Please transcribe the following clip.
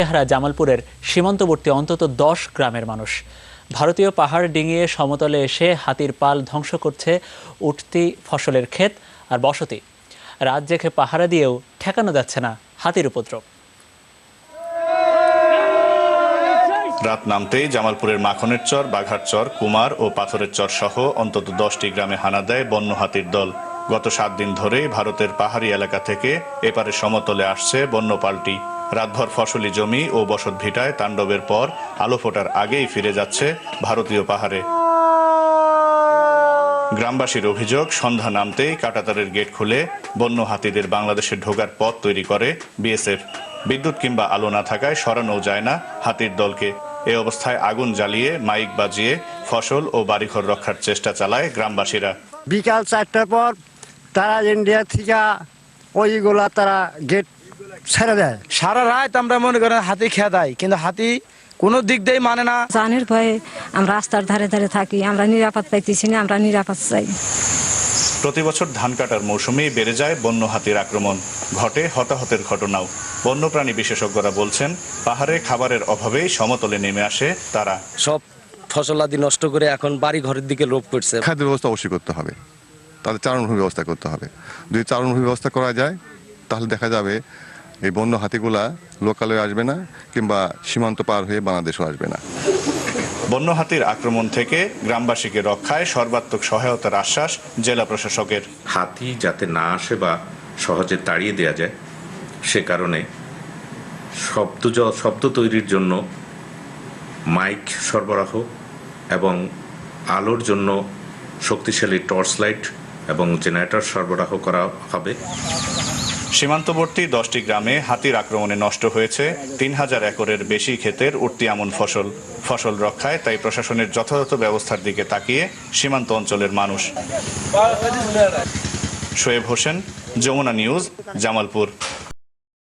চেহারা জামালপুরের সীমান্তবর্তী অন্তত দশ গ্রামের মানুষ। ভারতীয় পাহাড় ডিঙিয়ে সমতলে এসে হাতির পাল ধ্বংস করছে উঠতি ফসলের ক্ষেত আর বসতি। রাত জেগে পাহারা দিয়েও ঠেকানো যাচ্ছে না হাতির উপদ্রব। রাত নামতেই জামালপুরের মাখনের চর, বাঘার চর, কুমার ও পাথরের চর সহ অন্তত দশটি গ্রামে হানা দেয় বন্য হাতির দল। গত সাত দিন ধরেই ভারতের পাহাড়ি এলাকা থেকে এপারে সমতলে আসছে বন্য পাল্টি রাতভর ফসলি জমি ও বসত ভিটায় তাণ্ডবের পর আলো ফোটার আগেই ফিরে যাচ্ছে ভারতীয় পাহাড়ে। গ্রামবাসীর অভিযোগ, সন্ধ্যা নামতেই কাটাতারের গেট খুলে বন্য হাতিদের বাংলাদেশে ঢোকার পথ তৈরি করে বিএসএফ। বিদ্যুৎ কিংবা আলো না থাকায় সরানো যায় না হাতির দলকে। এ অবস্থায় আগুন জ্বালিয়ে মাইক বাজিয়ে ফসল ও বাড়িঘর রক্ষার চেষ্টা চালায় গ্রামবাসীরা। বিকাল চারটার পর তারা ইন্ডিয়া থেকে ওইগুলা তারা গেট ছেড়ে দেয়। সারা রাত আমরা মনে করেন হাতি খেয়া দেয় কিন্তু হাতি কোনো দিক দিয়ে মানে না। জানের ভয়ে আমরা রাস্তার ধারে ধারে থাকি আমরা নিরাপদ পাইতেছি না আমরা নিরাপদ চাই। প্রতি বছর ধান কাটার মৌসুমেই বেড়ে যায় বন্য হাতির আক্রমণ। ঘটে হতাহতের ঘটনাও। বন্যপ্রাণী বিশেষজ্ঞরা বলছেন পাহাড়ে খাবারের অভাবেই সমতলে নেমে আসে তারা। সব ফসলাদি নষ্ট করে এখন বাড়ি ঘরের দিকে লোভ করছে। খাদ্য ব্যবস্থা অবশ্যই করতে হবে। তাদের চারণভূমি ব্যবস্থা করতে হবে। যদি চারণভূমি ব্যবস্থা করা যায় তাহলে দেখা যাবে এই বন্য হাতিগুলা লোকালয়ে আসবে না কিংবা সীমান্ত পার হয়ে বাংলাদেশও আসবে না। বন্য হাতির আক্রমণ থেকে গ্রামবাসীকে রক্ষায় সর্বাত্মক সহায়তার আশ্বাস জেলা প্রশাসকের। হাতি যাতে না আসে বা সহজে তাড়িয়ে দেওয়া যায় সে কারণে শব্দ শব্দ তৈরির জন্য মাইক সরবরাহ এবং আলোর জন্য শক্তিশালী টর্চ লাইট এবং জেনারেটর সরবরাহ করা হবে। সীমান্তবর্তী দশটি গ্রামে হাতির আক্রমণে নষ্ট হয়েছে তিন হাজার একরের বেশি ক্ষেতের উঠতি আমন ফসল। ফসল রক্ষায় তাই প্রশাসনের যথাযথ ব্যবস্থার দিকে তাকিয়ে সীমান্ত অঞ্চলের মানুষ। শোয়েব হোসেন, যমুনা নিউজ, জামালপুর।